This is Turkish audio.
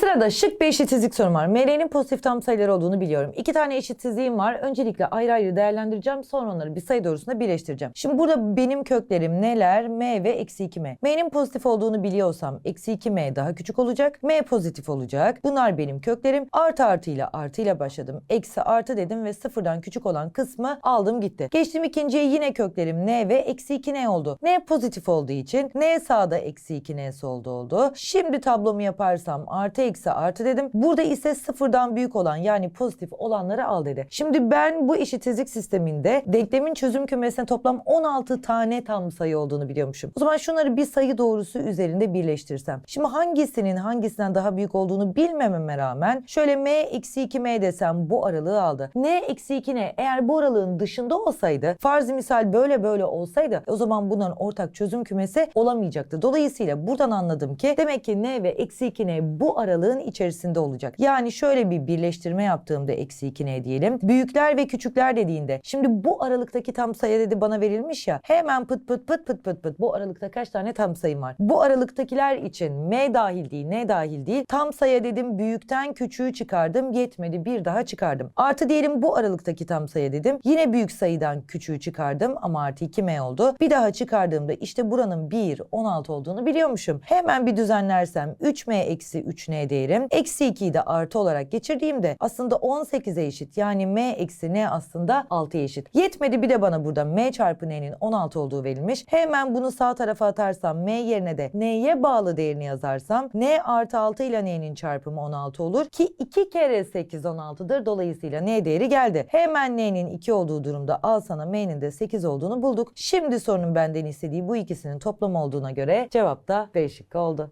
Sırada şık bir eşitsizlik sorum var. ML'nin pozitif tam sayıları olduğunu biliyorum. İki tane eşitsizliğim var. Öncelikle ayrı ayrı değerlendireceğim. Sonra onları bir sayı doğrusunda birleştireceğim. Şimdi burada benim köklerim neler? M ve eksi 2M. M'nin pozitif olduğunu biliyorsam eksi 2M daha küçük olacak. M pozitif olacak. Bunlar benim köklerim. Artı artıyla artıyla başladım. Eksi artı dedim ve sıfırdan küçük olan kısmı aldım gitti. Geçtim ikinciye yine köklerim N ve eksi 2N oldu. N pozitif olduğu için N sağda eksi 2N solda oldu. Şimdi tablomu yaparsam artı eksi artı dedim. Burada ise sıfırdan büyük olan yani pozitif olanları al dedi. Şimdi ben bu eşitsizlik sisteminde denklemin çözüm kümesine toplam 16 tane tam sayı olduğunu biliyormuşum. O zaman şunları bir sayı doğrusu üzerinde birleştirsem. Şimdi hangisinin hangisinden daha büyük olduğunu bilmememe rağmen şöyle m eksi 2m desem bu aralığı aldı. n eksi 2n eğer bu aralığın dışında olsaydı farz misal böyle böyle olsaydı o zaman bunların ortak çözüm kümesi olamayacaktı. Dolayısıyla buradan anladım ki demek ki n ve eksi 2n bu aralığın içerisinde olacak. Yani şöyle bir birleştirme yaptığımda eksi 2n diyelim. Büyükler ve küçükler dediğinde şimdi bu aralıktaki tam sayı dedi bana verilmiş ya hemen pıt pıt pıt pıt pıt pıt bu aralıkta kaç tane tam sayım var? Bu aralıktakiler için m dahil değil n dahil değil tam sayı dedim büyükten küçüğü çıkardım yetmedi bir daha çıkardım. Artı diyelim bu aralıktaki tam sayı dedim yine büyük sayıdan küçüğü çıkardım ama artı 2m oldu. Bir daha çıkardığımda işte buranın 1 16 olduğunu biliyormuşum. Hemen bir düzenlersem 3m eksi 3n değerim eksi 2'yi de artı olarak geçirdiğimde aslında 18'e eşit yani m eksi n aslında 6'ya eşit. Yetmedi bir de bana burada m çarpı n'nin 16 olduğu verilmiş. Hemen bunu sağ tarafa atarsam m yerine de n'ye bağlı değerini yazarsam n artı 6 ile n'nin çarpımı 16 olur ki 2 kere 8 16'dır. Dolayısıyla n değeri geldi. Hemen n'nin 2 olduğu durumda al sana m'nin de 8 olduğunu bulduk. Şimdi sorunun benden istediği bu ikisinin toplam olduğuna göre cevap da B şıkkı oldu.